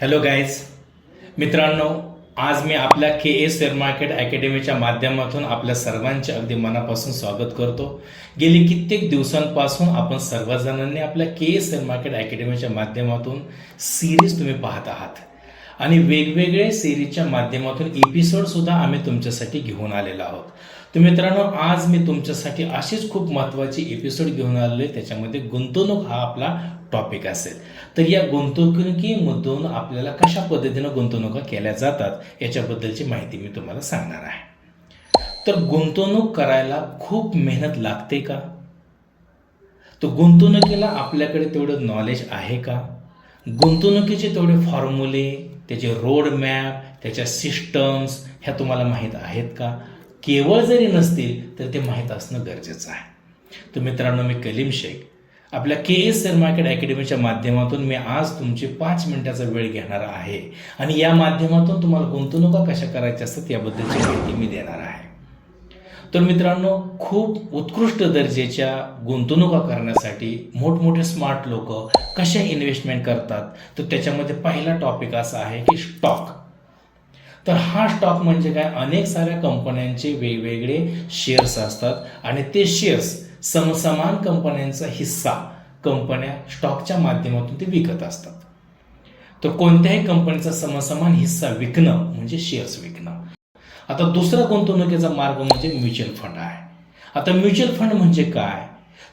Hello guys मित्रांनो आज मी आपल्या के ए शेअर मार्केट अकॅडमीच्या माध्यमातून आपल्या सर्वांचे अगदी मनापासून स्वागत करतो. गेली कित्येक दिवसांपासून आपण सर्वजणांनी आपल्या के ए शेअर मार्केट अकॅडमीच्या माध्यमातून सिरीज तुम्ही पाहत आहात. आणि वेगवेगळे सिरीजच्या माध्यमातून एपिसोडसुद्धा आम्ही तुमच्यासाठी घेऊन आलेलो आहोत. तर मित्रांनो आज मी तुमच्यासाठी अशीच खूप महत्त्वाची एपिसोड घेऊन आलेलो आहे त्याच्यामध्ये गुंतवणूक हा आपला टॉपिक असेल. तर या गुंतवणुकीमधून आपल्याला कशा पद्धतीनं गुंतवणुका केल्या जातात याच्याबद्दलची माहिती मी तुम्हाला सांगणार आहे. तर गुंतवणूक करायला खूप मेहनत लागते का? तर गुंतवणुकीला आपल्याकडे तेवढं नॉलेज आहे का? गुंतवणुकीचे तेवढे फॉर्म्युले त्याचे रोड मॅप त्याच्या सिस्टम्स ह्या तुम्हाला माहीत आहेत का? केवळ जरी नसतील तर ते माहीत असणं गरजेचं आहे. तर मित्रांनो मी कलीम शेख. आपल्या के एस मार्केट अकॅडमीच्या माध्यमातून मी आज तुमची पाच मिनिटाचा वेळ घेणार आहे. आणि या माध्यमातून तुम्हाला गुंतवणुका कशा करायच्या असतात याबद्दलची माहिती मी देणार आहे. तर मित्रांनो खूप उत्कृष्ट दर्जाच्या गुंतवणुका करण्यासाठी मोठमोठे स्मार्ट लोक कशा इन्व्हेस्टमेंट करतात? तर त्याच्यामध्ये पहिला टॉपिक असा आहे की स्टॉक तर हा स्टॉक म्हणजे काय? अनेक साऱ्या कंपन्यांचे वेगवेगळे शेअर्स असतात आणि ते शेअर्स समसमान कंपन्यांचा हिस्सा कंपन्या स्टॉकच्या माध्यमातून ते विकत असतात. तर कोणत्याही कंपनीचा समसमान हिस्सा विकणं म्हणजे शेअर्स विकणं. आता दुसरा गुंतवणुकीचा मार्ग म्हणजे म्युच्युअल फंड आहे. आता म्युच्युअल फंड म्हणजे काय?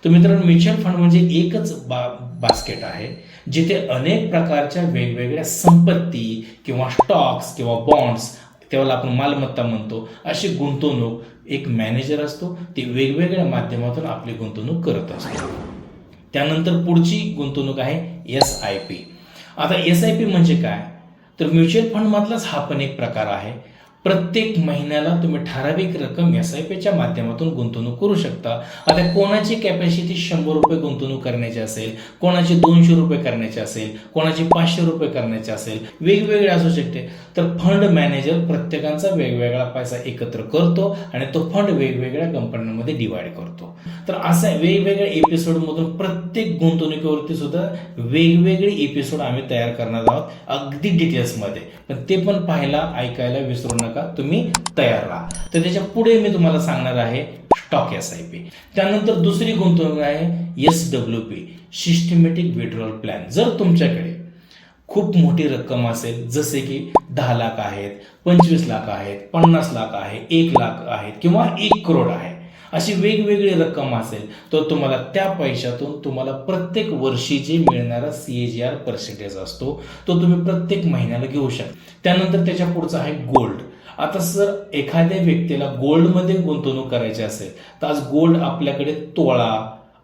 तर मित्रांनो म्युच्युअल फंड म्हणजे एकच बा बास्केट आहे. जिथे अनेक प्रकारच्या वेगवेगळ्या संपत्ती किंवा स्टॉक्स किंवा बॉन्ड्स त्याला आपण मालमत्ता म्हणतो अशी गुंतवणूक एक मॅनेजर असतो ते वेगवेगळ्या माध्यमातून आपली गुंतवणूक करत असतो. त्यानंतर पुढची गुंतवणूक आहे एस आय पी आता एस आय पी म्हणजे काय? तर म्युच्युअल फंडमधलाच हा पण एक प्रकार आहे. प्रत्येक महिन्याला तुम्ही ठराविक रक्कम एस आय पीच्या माध्यमातून गुंतवणूक करू शकता. आता कोणाची कॅपॅसिटी शंभर रुपये गुंतवणूक करण्याची असेल कोणाची दोनशे रुपये करण्याची असेल कोणाची पाचशे रुपये करण्याची असेल वेगवेगळे असू शकते. तर फंड मॅनेजर प्रत्येकाचा वेगवेगळा पैसा एकत्र करतो आणि तो फंड वेगवेगळ्या कंपन्यांमध्ये डिवाइड करतो. तर असा वेगवेगळ्या एपिसोडमधून प्रत्येक गुंतवणुकीवरती सुद्धा वेगवेगळे एपिसोड आम्ही तयार करणार आहोत अगदी डिटेल्समध्ये पण ते पण पाहायला ऐकायला विसरू नका. तुम्ही तयार राहा. तर त्याच्या पुढे मी तुम्हाला सांगणार आहे स्टॉक एस आय पी त्यानंतर दुसरी गुंतवणूक आहे S W P systematic withdrawal plan जर तुमच्याकडे खूप मोठी रक्कम असेल जसे की दहा लाख आहेत पंचवीस लाख आहेत पन्नास लाख आहे एक लाख आहेत किंवा एक करोड आहे अशी वेगवेगळी रक्कम असेल तर तुम्हाला त्या पैशातून तुम्हाला प्रत्येक वर्षी जे मिळणारा C A G R percentage असतो तो तुम्ही प्रत्येक महिन्याला घेऊ शकता. त्यानंतर त्याच्या पुढचा आहे गोल्ड आता जर एखाद्या व्यक्तीला गोल्डमध्ये गुंतवणूक करायची असेल तर आज गोल्ड आपल्याकडे तोळा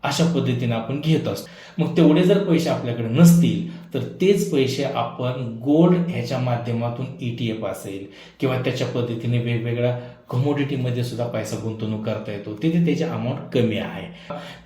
अशा पद्धतीने आपण घेत असतो. मग तेवढे जर पैसे आपल्याकडे नसतील तर तेच पैसे आपण गोल्ड ह्याच्या माध्यमातून ई टी एफ असेल किंवा त्याच्या पद्धतीने वेगवेगळ्या कमोडिटीमध्ये सुद्धा पैसा गुंतवणूक करता येतो. तिथे त्याची अमाऊंट कमी आहे.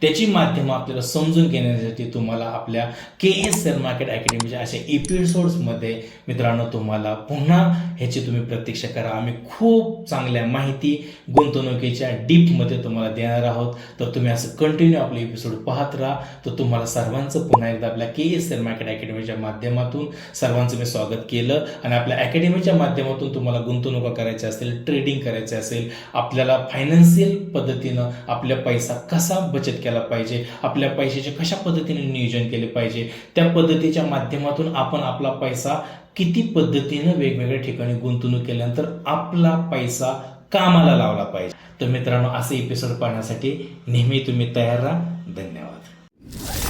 त्याची माध्यमं आपल्याला समजून घेण्यासाठी तुम्हाला आपल्या के एस शेअर मार्केट अकॅडमीच्या अशा एपिसोड्समध्ये मित्रांनो तुम्हाला पुन्हा ह्याची तुम्ही प्रतीक्षा करा. आम्ही खूप चांगल्या माहिती गुंतवणुकीच्या डीपमध्ये तुम्हाला देणार आहोत. तर तुम्ही असं कंटिन्यू आपले एपिसोड पाहत राहा. तर तुम्हाला सर्वांचं पुन्हा एकदा आपल्या के एस शेअर मार्केट अकॅडमीच्या माध्यमातून सर्वांचं मी स्वागत केलं. आणि आपल्या अकॅडमीच्या माध्यमातून तुम्हाला गुंतवणुका करायच्या असतील ट्रेडिंग करायचं असेल आपल्याला फायनान्शियल पद्धतीनं आपल्या पैसा कसा बचत केला पाहिजे आपल्या पैशाचे कशा पद्धतीने नियोजन केले पाहिजे त्या पद्धतीच्या माध्यमातून आपण आपला पैसा किती पद्धतीनं वेगवेगळ्या ठिकाणी गुंतवणूक केल्यानंतर आपला पैसा कामाला लावला पाहिजे. तर मित्रांनो असे एपिसोड पाहण्यासाठी नेहमी तुम्ही तयार राहा. धन्यवाद.